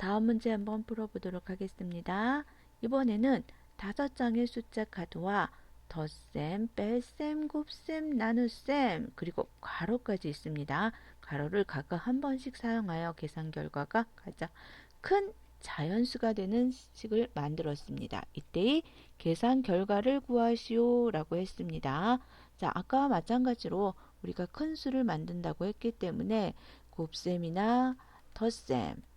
다음 문제 한번 풀어보도록 하겠습니다. 이번에는 다섯 장의 숫자 카드와 덧셈, 뺄셈, 곱셈, 나눗셈, 그리고 괄호까지 있습니다. 괄호를 각각 한 번씩 사용하여 계산 결과가 가장 큰 자연수가 되는 식을 만들었습니다. 이때의 계산 결과를 구하시오 라고 했습니다. 자, 아까와 마찬가지로 우리가 큰 수를 만든다고 했기 때문에 곱셈이나 덧셈을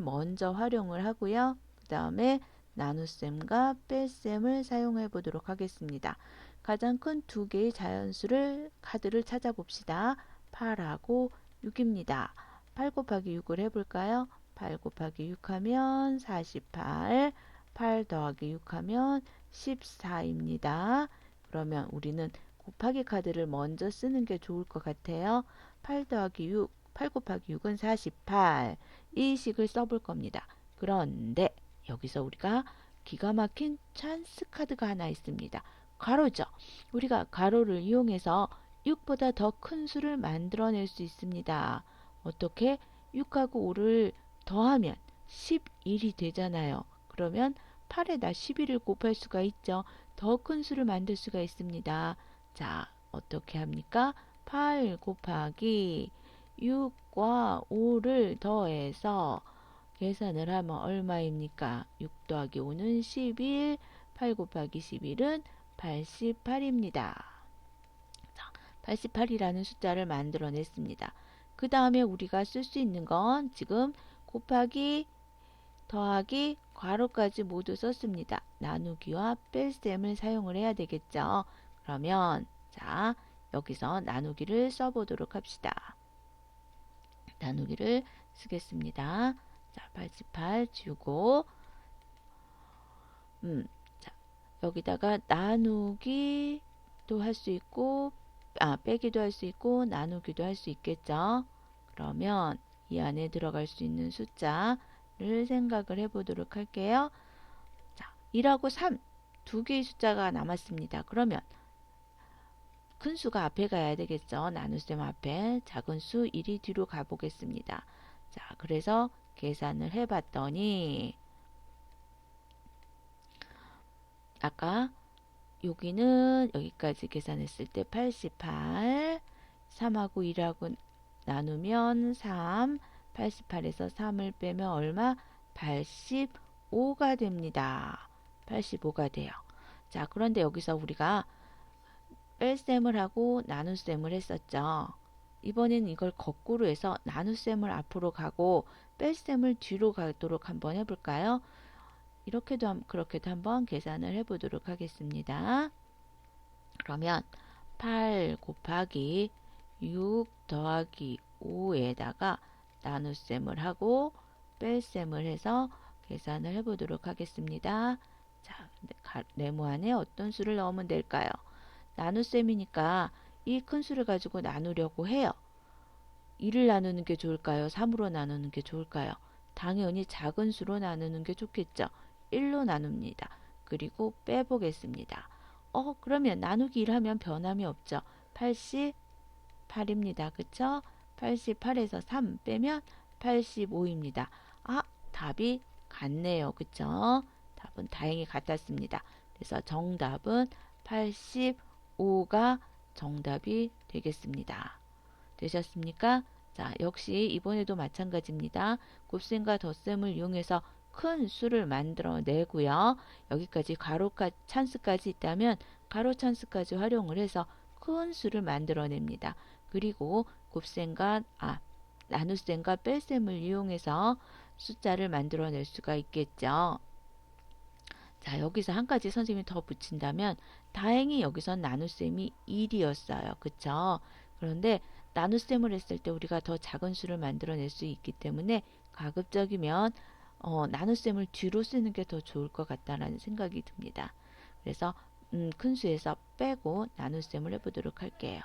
먼저 활용을 하고요. 그 다음에 나눗셈과 뺄셈을 사용해 보도록 하겠습니다. 가장 큰 두 개의 자연수를 카드를 찾아봅시다. 8하고 6입니다. 8 곱하기 6을 해볼까요? 8 곱하기 6 하면 48, 8 더하기 6 하면 14입니다. 그러면 우리는 곱하기 카드를 먼저 쓰는 게 좋을 것 같아요. 8 더하기 6, 8 곱하기 6은 48. 이 식을 써볼 겁니다. 그런데 여기서 우리가 기가 막힌 찬스 카드가 하나 있습니다. 괄호죠. 우리가 괄호를 이용해서 6보다 더 큰 수를 만들어낼 수 있습니다. 어떻게? 6하고 5를 더하면 11이 되잖아요. 그러면 8에다 11을 곱할 수가 있죠. 더 큰 수를 만들 수가 있습니다. 자, 어떻게 합니까? 8 곱하기 6과 5를 더해서 계산을 하면 얼마입니까? 6 더하기 5는 11, 8 곱하기 11은 88입니다. 자, 88이라는 숫자를 만들어냈습니다. 그 다음에 우리가 쓸 수 있는 건 지금 곱하기, 더하기, 괄호까지 모두 썼습니다. 나누기와 뺄셈을 사용을 해야 되겠죠. 그러면 자 여기서 나누기를 써보도록 합시다. 나누기를 쓰겠습니다. 자, 88 지우고 음, 자, 여기다가 나누기도 할 수 있고 아, 빼기도 할 수 있고 나누기도 할 수 있겠죠. 그러면 이 안에 들어갈 수 있는 숫자를 생각을 해 보도록 할게요. 자, 1하고 3 두 개의 숫자가 남았습니다. 그러면 큰 수가 앞에 가야 되겠죠. 나눗셈 앞에 작은 수 1이 뒤로 가보겠습니다. 자, 그래서 계산을 해봤더니 아까 여기는 여기까지 계산했을 때 88, 3하고 1하고 나누면 3, 88에서 3을 빼면 얼마? 85가 됩니다. 85가 돼요. 자, 그런데 여기서 우리가 뺄셈을 하고 나눗셈을 했었죠. 이번엔 이걸 거꾸로 해서 나눗셈을 앞으로 가고 뺄셈을 뒤로 가도록 한번 해볼까요? 이렇게도 그렇게도 한번 계산을 해보도록 하겠습니다. 그러면 8 곱하기 6 더하기 5에다가 나눗셈을 하고 뺄셈을 해서 계산을 해보도록 하겠습니다. 자, 네모 안에 어떤 수를 넣으면 될까요? 나눗셈이니까 이큰 수를 가지고 나누려고 해요. 1을 나누는 게 좋을까요? 3으로 나누는 게 좋을까요? 당연히 작은 수로 나누는 게 좋겠죠. 1로 나눕니다. 그리고 빼보겠습니다. 어, 그러면 나누기 1 하면 변함이 없죠. 88입니다. 그쵸? 88에서 3 빼면 85입니다. 아, 답이 같네요. 그쵸? 답은 다행히 같았습니다. 그래서 정답은 85 가 정답이 되겠습니다. 되셨습니까? 자, 역시 이번에도 마찬가지입니다. 곱셈과 덧셈을 이용해서 큰 수를 만들어 내고요. 여기까지 가로까 찬스까지 있다면 가로 찬스까지 활용을 해서 큰 수를 만들어 냅니다. 그리고 곱셈과 아 나눗셈과 뺄셈을 이용해서 숫자를 만들어낼 수가 있겠죠. 자 여기서 한 가지 선생님이 더 붙인다면 다행히 여기선 나눗셈이 1이었어요. 그쵸? 그런데 나눗셈을 했을 때 우리가 더 작은 수를 만들어낼 수 있기 때문에 가급적이면 어, 나눗셈을 뒤로 쓰는 게 더 좋을 것 같다라는 생각이 듭니다. 그래서 음, 큰 수에서 빼고 나눗셈을 해보도록 할게요.